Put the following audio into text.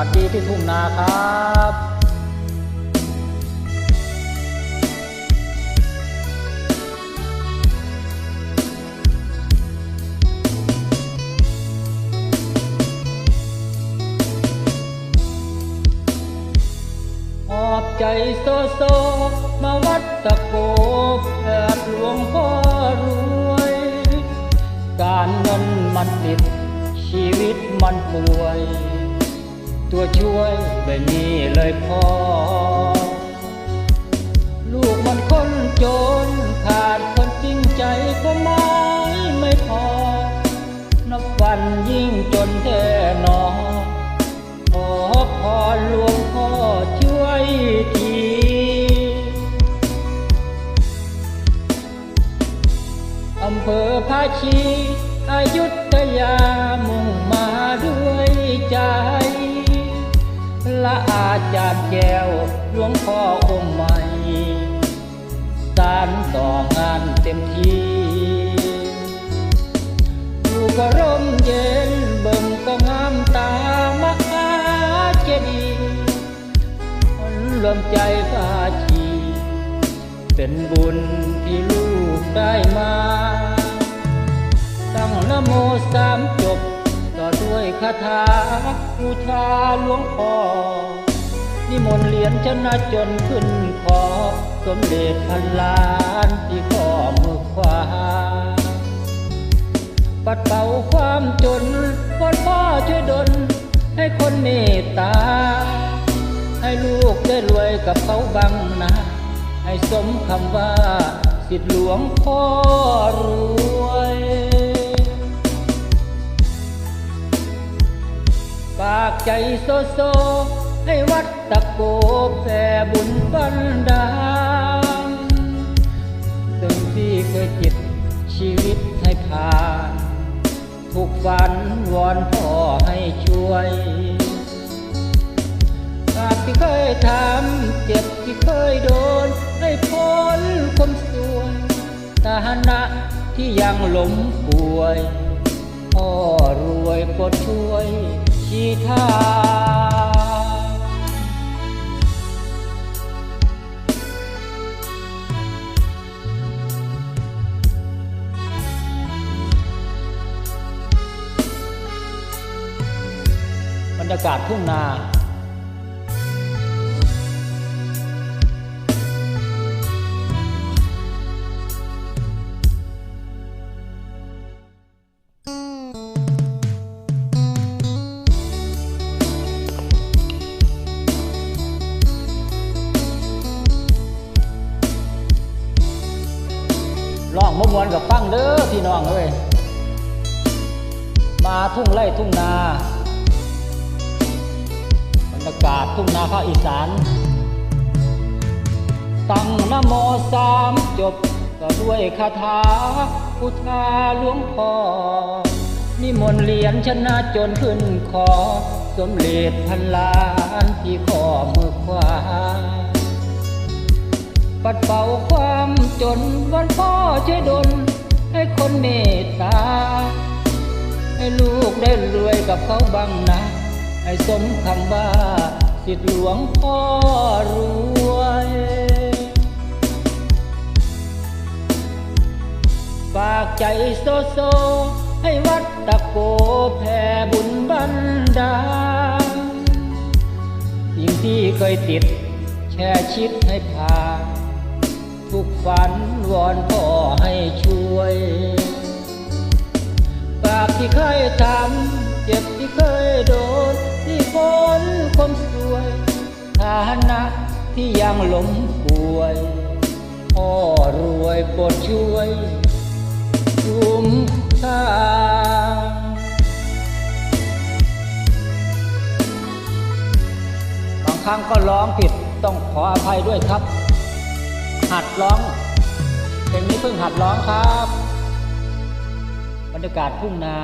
วัสดีที่ทุ่งนาครับหอบใจโซโซ มาวัดตะโกแอบหลวงพ่อรวย การเงินมันติด ชีวิตมันป่วย ตัวช่วยไม่มีเลยพอ ลูกมันคนจนขาดคนจริงใจก็ไม่ไม่พอ นับวันยิ่งจนแท่นอขอพรหลวงพ่อช่วยทีอำเภอภาชีอายุทยามุ่งมาด้วยใจ ละอาจารย์แก้วหลวงพ่อองค์ใหม่สารต่องานเต็มที่อยู่ก็ร่มเย็นเบิ่งก็งามตามหาเจดีย์คนรวมใจภาชีเป็นบุญที่ลูกได้มาตั้งนโมสามจบ ด้วยคาถาบูชาหลวงพ่อนิมนต์เหรียญชนะจนขึ้นคอสมเด็จพันล้านที่ข้อมือขวา ปัดเป่าความจนวอนพ่อช่วยดลให้คนเมตตา ให้ลูกได้รวยกับเขาบังนะ ให้สมคำว่าสิทธิหลวงพ่อ ใจโซโซ ให้วัดตะโกแผ่บุญบันดาลสิ่งที่เคยจิตชีวิตให้ผ่านทุกฝันวอนพ่อให้ช่วยบาปที่เคยทำเจ็บที่เคยโดน ให้พ้นความสวยฐานะที่ยังหลงป่วยพ่อรวยโปรดช่วย ชี้ทาบรรยากาศทุ่งนา ร้องมะมวนกับฟังเด้อพี่น้องเอ้ยมาทุ่งไร่ทุ่งนาบรรยากาศทุ่งนาภาคอีสานตั้งนโมสามจบก็ด้วยคาถาพุทธาหลวงพ่อนิมนต์เหรียญชนะจนขึ้นคอสมเด็จพันล้านที่ข้อมือขวา ปัดเป่าความจนวันพ่อช่วยดลให้คนเมตตา ให้ลูกได้รวยกับเขาบ้างนะ ให้สมคำว่าสิทธิหลวงพ่อรวยฝากใจโซโซ ให้วัดตะโกแผ่บุญบันดาลสิ่งที่เคยติดแช่ชิดให้ผ่าน ทุกฝันวอนพ่อให้ช่วยบาปที่เคยทำเจ็บที่เคยโดน ที่พ้นความสวยฐานะที่ยังหลงป่วย พ่อรวยโปรดช่วยคุ้มทางบางครั้งก็ร้องผิดต้องขออภัยด้วยครับ หัดร้องเพลงนี้เพิ่งหัดร้องครับ บรรยากาศทุ่งนา